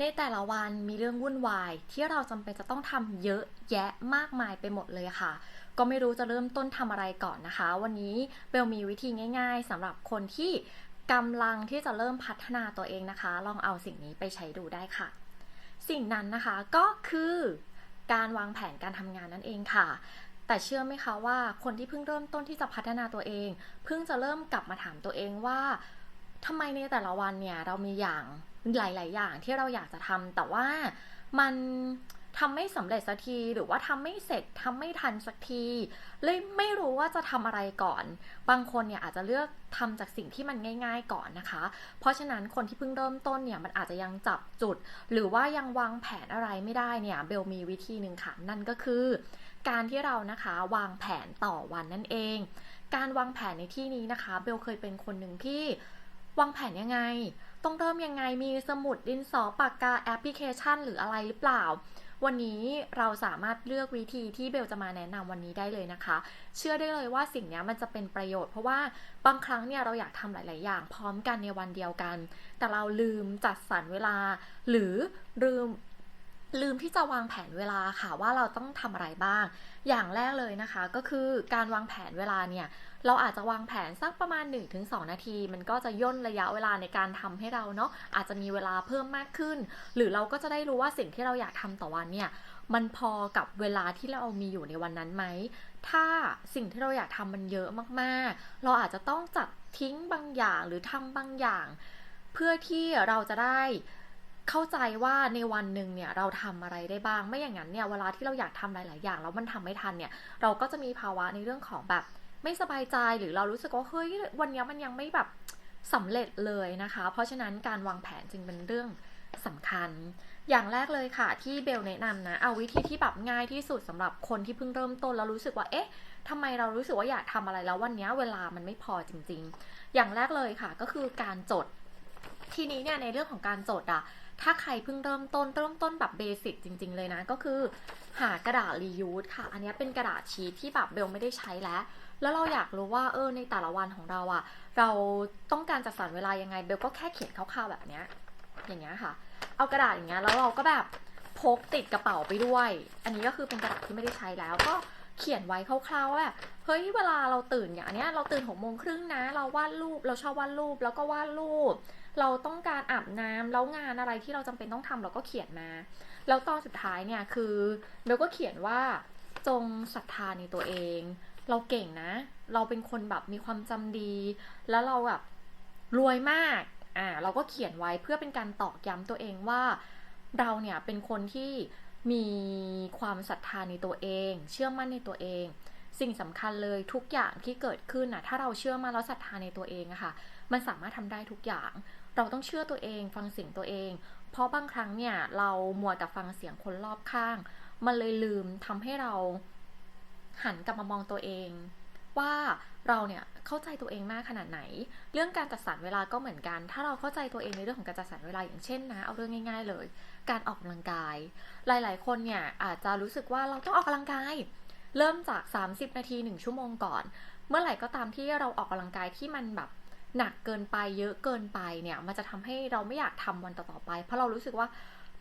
ในแต่ละวันมีเรื่องวุ่นวาย ที่เราจำเป็นจะต้องทำเยอะแยะมากมายไปหมดเลยค่ะ ก็ไม่รู้จะเริ่มต้นทำอะไรก่อนนะคะ วันนี้เบลมีวิธีง่าย ๆสำหรับคนที่กำลังที่จะเริ่มพัฒนาตัวเองนะคะ ลองเอาสิ่งนี้ไปใช้ดูได้ค่ะ สิ่งนั้นนะคะก็คือการวางแผนการทำงานนั่นเองค่ะแต่เชื่อไหมคะว่าคนที่เพิ่งเริ่มต้นที่จะพัฒนาตัวเอง เพิ่งจะเริ่มกลับมาถามตัวเองว่าทำไมในแต่ละวันเนี่ยเรามีอย่าง หลาย ๆ อย่างที่เราอยากจะทำแต่ว่ามันทำไม่สำเร็จสักทีหรือว่าทำไม่เสร็จทำไม่ทันสักทีเลยไม่รู้ว่าจะทำอะไรก่อน บางคนเนี่ยอาจจะเลือกทำจากสิ่งที่มันง่าย ๆ ก่อนนะคะ เพราะฉะนั้นคนที่เพิ่งเริ่มต้นเนี่ยมันอาจจะยังจับจุด หรือว่ายังวางแผนอะไรไม่ได้เนี่ยเบลมีวิธีหนึ่งค่ะนั่นก็คือ การที่เรานะคะวางแผนต่อวันนั่นเอง การวางแผนในที่นี้นะคะ เบลเคยเป็นคนหนึ่งที่วางแผนยังไง ต้องเริ่มยังไงมีสมุดดินสอปากกาแอปพลิเคชัน หรืออะไรหรือเปล่า วันนี้เราสามารถเลือกวิธีที่เบลจะมาแนะนำวันนี้ได้เลยนะคะ เชื่อได้เลยว่าสิ่งนี้มันจะเป็นประโยชน์เพราะว่าบางครั้งเนี่ยเราอยากทำหลาย ๆ อย่างพร้อมกันในวันเดียวกัน แต่เราลืมจัดสรรเวลา หรือลืม ลืมที่จะวางแผนเวลาค่ะว่าเราต้องทำอะไรบ้าง อย่างแรกเลยนะคะ ก็คือการวางแผนเวลาเนี่ยเราอาจจะวางแผนสักประมาณ 1-2 นาที มันก็จะย่นระยะเวลาในการทำให้เราเนาะอาจจะมีเวลาเพิ่มมากขึ้น หรือเราก็จะได้รู้ว่าสิ่งที่เราอยากทำต่อวันเนี่ยมันพอกับเวลาที่เรามีอยู่ในวันนั้นไหม ถ้าสิ่งที่เราอยากทำมันเยอะมากๆ เราอาจจะต้องจัดทิ้งบางอย่างหรือทำบางอย่าง เพื่อที่เราจะได้ เข้าใจว่าในวันหนึ่งเนี่ยเราทำอะไรได้บ้าง ไม่อย่างนั้นเนี่ยเวลาที่เราอยากทำหลาย ๆ อย่างแล้วมันทำไม่ทันเนี่ย เราก็จะมีภาวะในเรื่องของแบบไม่สบายใจหรือเรารู้สึกว่าเฮ้ยวันนี้มันยังไม่แบบสำเร็จเลยนะคะ เพราะฉะนั้นการวางแผนจึงเป็นเรื่องสำคัญ อย่างแรกเลยค่ะ ที่เบลแนะนำนะ เอาวิธีที่แบบง่ายที่สุดสำหรับคนที่เพิ่งเริ่มต้นแล้วรู้สึกว่าเอ๊ะทำไมเรารู้สึกว่าอยากทำอะไรแล้ววันนี้เวลามันไม่พอจริง ๆ อย่างแรกเลยค่ะ ก็คือการจดทีนี้เนี่ยในเรื่องของการจดอะ ถ้าใครเพิ่งเริ่มต้นเริ่มต้นแบบเบสิกจริง ๆ เลยนะ ก็คือหากระดาษรียูสค่ะ อันนี้เป็นกระดาษชีทที่แบบเบลไม่ได้ใช้แล้ว แล้วเราอยากรู้ว่าเออในแต่ละวันของเราอะเราต้องการจัดสรรเวลายังไงเบลก็แค่เขียนคร่าวๆแบบเนี้ยอย่างเงี้ยค่ะ เอากระดาษอย่างเงี้ยแล้วเราก็แบบพกติดกระเป๋าไปด้วย อันนี้ก็คือเป็นกระดาษที่ไม่ได้ใช้แล้วก็เขียนไว้คร่าวๆว่าแบบเฮ้ยเวลาเราตื่นอย่างนเนี้ยเราตื่นหกโมงครึ่งนะ เราวาดรูปเราชอบวาดรูปแล้วก็วาดรูป เราต้องการอาบน้ำแล้วงานอะไรที่เราจำเป็นต้องทำเราก็เขียนมา แล้วตอนสุดท้ายเนี่ยคือเบลก็เขียนว่าจงศรัทธาในตัวเอง เราเก่งนะ เราเป็นคนแบบมีความจำดี แล้วเราแบบรวยมากอ่าเราก็เขียนไว้เพื่อเป็นการตอกย้ำตัวเองว่า เราเนี่ยเป็นคนที่มีความศรัทธาในตัวเอง เชื่อมั่นในตัวเอง สิ่งสำคัญเลยทุกอย่างที่เกิดขึ้นน่ะถ้าเราเชื่อมั่นแล้วศรัทธาในตัวเองอะค่ะ มันสามารถทำได้ทุกอย่าง เราต้องเชื่อตัวเองฟังเสียงตัวเอง เพราะบางครั้งเนี่ยเรามัวแต่ฟังเสียงคนรอบข้าง มันเลยลืมทำให้เราหันกลับมามองตัวเอง ว่าเราเนี่ยเข้าใจตัวเองมากขนาดไหน เรื่องการจัดสรรเวลาก็เหมือนกัน ถ้าเราเข้าใจตัวเองในเรื่องของการจัดสรรเวลาอย่างเช่นนะ เอาเรื่องง่าย ๆ เลย การออกกำลังกาย หลาย ๆ คนเนี่ยอาจจะรู้สึกว่าเราต้องออกกำลังกาย เริ่มจาก 30 นาที 1 ชั่วโมงก่อน เมื่อไหร่ก็ตามที่เราออกกำลังกายที่มันแบบ หนักเกินไปเยอะเกินไปเนี่ย มันจะทำให้เราไม่อยากทำวันต่อๆไป เพราะเรารู้สึกว่า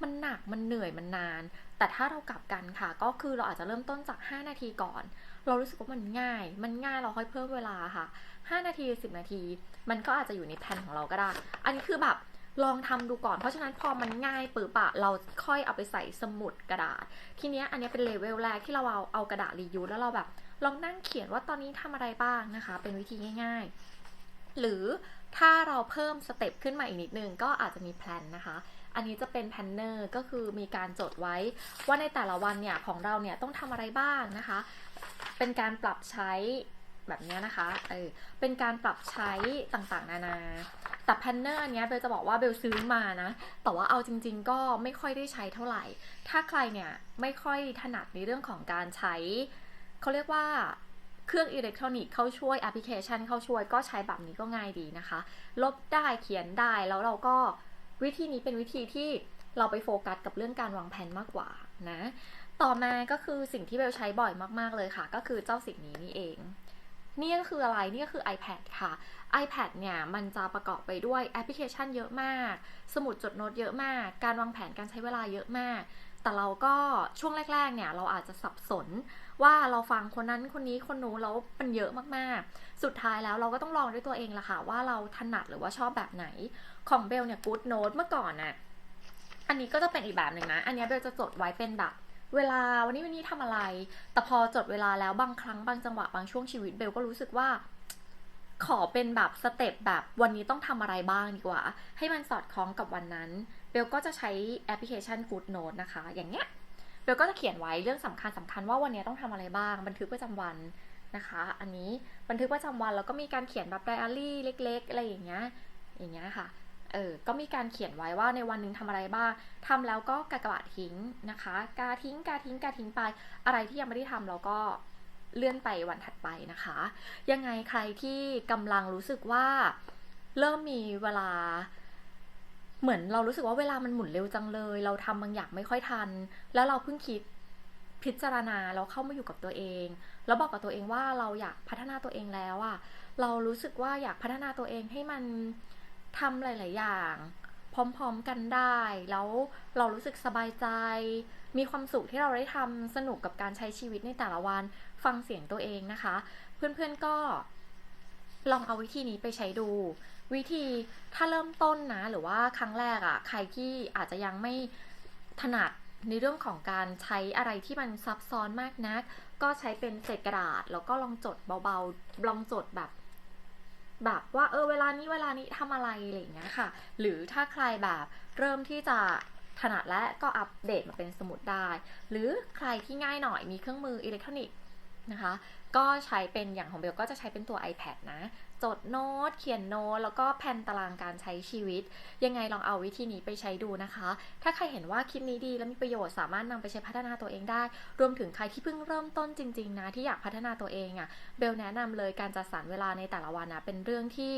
มันหนักมันเหนื่อยมันนาน แต่ถ้าเรากลับกันค่ะ ก็คือเราอาจจะเริ่มต้นจาก 5 นาทีก่อน เรารู้สึกว่ามันง่าย มันง่ายเราค่อยเพิ่มเวลาค่ะ 5 นาที 10 นาที มันก็อาจจะอยู่ในแผนของเราก็ได้ อันนี้คือแบบลองทำดูก่อน เพราะฉะนั้นพอมันง่ายปื๊บอะเราค่อยเอาไปใส่สมุดกระดาษ ทีเนี้ยอันนี้เป็นเลเวลแรกที่เราเอาเอากระดาษรียูแล้วเราแบบ ลองนั่งเขียนว่าตอนนี้ทำอะไรบ้างนะคะ เป็นวิธีง่าย ๆ หรือถ้าเราเพิ่มสเต็ปขึ้นมาอีกนิดนึงก็อาจจะมีแพลนนะคะ อันนี้จะเป็นแพนเนอร์ก็คือมีการจดไว้ว่าในแต่ละวันเนี่ยของเราเนี่ยต้องทำอะไรบ้างนะคะ เป็นการปรับใช้แบบนี้นะคะ เออ เป็นการปรับใช้ต่างๆ นานา แต่แพนเนอร์อันนี้เบลจะบอกว่าเบลซื้อมานะ แต่ว่าเอาจริง ๆ ก็ไม่ค่อยได้ใช้เท่าไหร่ ถ้าใครเนี่ยไม่ค่อยถนัดในเรื่องของการใช้ เขาเรียกว่า เครื่องอิเล็กทรอนิกส์เข้าช่วยแอปพลิเคชันเข้าช่วยก็ใช้แบบนี้ก็ง่ายดีนะคะ ลบได้เขียนได้แล้วเราก็วิธีนี้เป็นวิธีที่เราไปโฟกัสกับเรื่องการวางแผนมากกว่านะ ต่อมาก็คือสิ่งที่เบลใช้บ่อยมากๆเลยค่ะ ก็คือเจ้าสิ่งนี้นี่เอง นี่ก็คืออะไร นี่ก็คือ iPad ค่ะ iPad เนี่ย มันจะประกอบไปด้วยแอปพลิเคชันเยอะมาก สมุดจดโน้ตเยอะมาก การวางแผนการใช้เวลาเยอะมาก แต่เราก็ช่วงแรกๆ เนี่ย เราอาจจะสับสนว่าเราฟังคนนั้นคนนี้คนนู้นแล้วมันเยอะมากๆ สุดท้ายแล้วเราก็ต้องลองด้วยตัวเองละค่ะ ว่าเราถนัดหรือว่าชอบแบบไหนของเบลเนี่ย Good Note เมื่อก่อนน่ะอันนี้ก็จะเป็นอีกแบบหนึ่งนะ อันนี้เบลจะจดไว้เป็นแบบเวลาวันนี้วันนี้ทำอะไร แต่พอจดเวลาแล้วบางครั้งบางจังหวะบางช่วงชีวิตเบลก็รู้สึกว่า ขอเป็นแบบสเต็ปแบบวันนี้ต้องทำอะไรบ้างดีกว่า ให้มันสอดคล้องกับวันนั้น เบลก็จะใช้แอปพลิเคชัน Good Note นะคะ อย่างเงี้ย เบลก็จะเขียนไว้เรื่องสำคัญสำคัญว่าวันนี้ต้องทำอะไรบ้าง บันทึกประจำวันนะคะ อันนี้บันทึกประจำวันแล้วก็มีการเขียนแบบไดอารี่เล็ก ๆ อะไรอย่างเงี้ย อย่างเงี้ยค่ะ เออ ก็มีการเขียนไว้ว่าในวันหนึ่งทำอะไรบ้างทำแล้วก็กากบาททิ้งนะคะ กาทิ้ง กาทิ้ง กาทิ้งไป อะไรที่ยังไม่ได้ทำเราก็เลื่อนไปวันถัดไปนะคะ ยังไงใครที่กำลังรู้สึกว่าเริ่มมีเวลา เหมือนเรารู้สึกว่าเวลามันหมุนเร็วจังเลย เราทำบางอย่างไม่ค่อยทัน แล้วเราเพิ่งคิดพิจารณาเราเข้ามาอยู่กับตัวเอง แล้วบอกกับตัวเองว่าเราอยากพัฒนาตัวเองแล้วอะเรารู้สึกว่าอยากพัฒนาตัวเองให้มันทำหลาย ๆ อย่าง พร้อม ๆ กันได้ แล้วเรารู้สึกสบายใจ มีความสุขที่เราได้ทำสนุกกับการใช้ชีวิตในแต่ละวัน ฟังเสียงตัวเองนะคะ เพื่อน ๆ ก็ลองเอาวิธีนี้ไปใช้ดู วิธีถ้าเริ่มต้นนะ หรือว่าครั้งแรกอะ่ะ ใครที่อาจจะยังไม่ถนัดในเรื่องของการใช้อะไรที่มันซับซ้อนมากนัก ก็ใช้เป็นเศษกระดาษ แล้วก็ลองจดเบาๆ ลองจดแบบ แบบว่าเออเวลานี้เวลานี้ทำอะไรอะไรอย่างเงี้ยค่ะ หรือถ้าใครแบบเริ่มที่จะถนัดและก็อัปเดตมาเป็นสมุดได้ หรือใครที่ง่ายหน่อยมีเครื่องมืออิเล็กทรอนิกส์นะคะ ก็ใช้เป็นอย่างของเบลก็จะใช้เป็นตัว iPad นะ จดโน้ต เขียนโน้ต แล้วก็แผนตารางการใช้ชีวิต ยังไงลองเอาวิธีนี้ไปใช้ดูนะคะ ถ้าใครเห็นว่าคลิปนี้ดีและมีประโยชน์สามารถนำไปใช้พัฒนาตัวเองได้ รวมถึงใครที่เพิ่งเริ่มต้นจริง ๆ นะที่อยากพัฒนาตัวเองอะ่ะเบลแนะนำเลยการจัดสรรเวลาในแต่ละวันนะเป็นเรื่องที่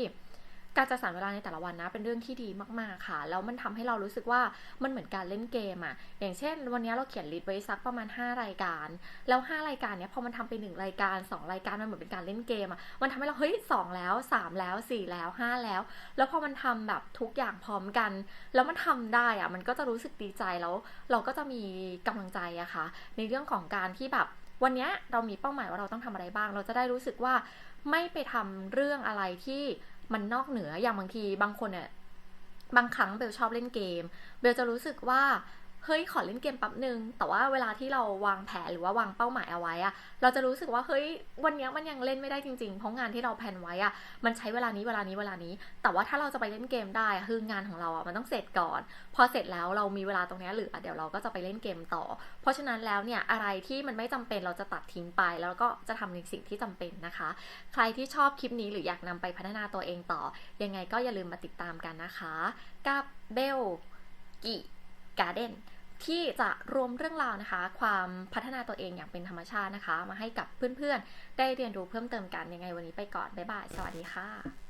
การจัดสรรเวลาในแต่ละวันนะ เป็นเรื่องที่ดีมากๆค่ะ แล้วมันทำให้เรารู้สึกว่ามันเหมือนการเล่นเกมอะ่ะ อย่างเช่น วันนี้เราเขียนลิสต์ไว้สักประมาณ 5 รายการ แล้ว 5 รายการเนี้ยพอมันทำไป 1 รายการ 2 รายการมันเหมือนเป็นการเล่นเกมอะ่ะ มันทำให้เราเฮ้ย2แล้ว 3 แล้ว 4 แล้ว 5 แล้ว แล้วพอมันทำแบบทุกอย่างพร้อมกัน แล้วมันทำได้อะ่ะ มันก็จะรู้สึกดีใจแล้ว เราก็จะมีกำลังใจอะค่ะ ในเรื่องของการที่แบบวันนี้เรามีเป้าหมายว่าเราต้องทำอะไรบ้าง เราจะได้รู้สึกว่าไม่ไปทำเรื่องอะไรที่ มันนอกเหนืออย่างบางทีบางคนเนี่ยบางครั้งเบลชอบเล่นเกม เบลจะรู้สึกว่า เฮ้ยขอเล่นเกมแป๊บหนึ่งแต่ว่าเวลาที่เราวางแผนหรือว่าวางเป้าหมายเอาไว้อะเราจะรู้สึกว่าเฮ้ยวันนี้มันยังเล่นไม่ได้จริงๆ เพราะงานที่เราแผนไว้อะมันใช้เวลานี้เวลานี้เวลานี้ แต่ว่าถ้าเราจะไปเล่นเกมได้อะคืองานของเราอะมันต้องเสร็จก่อน พอเสร็จแล้วเรามีเวลาตรงนี้เหลือเดี๋ยวเราก็จะไปเล่นเกมต่อ เพราะฉะนั้นแล้วเนี่ยอะไรที่มันไม่จำเป็นเราจะตัดทิ้งไป แล้วก็จะทำในสิ่งที่จำเป็นนะคะ ใครที่ชอบคลิปนี้หรืออยากนำไปพัฒนาตัวเองต่อ ยังไงก็อย่าลืมมาติดตามกันนะคะ กับเบลกิการ์เด้น ที่จะรวมเรื่องราวนะคะ ความพัฒนาตัวเองอย่างเป็นธรรมชาตินะคะ มาให้กับเพื่อนๆ ได้เรียนรู้เพิ่มเติมกันยังไงวันนี้ไปก่อน บ๊ายบาย สวัสดีค่ะ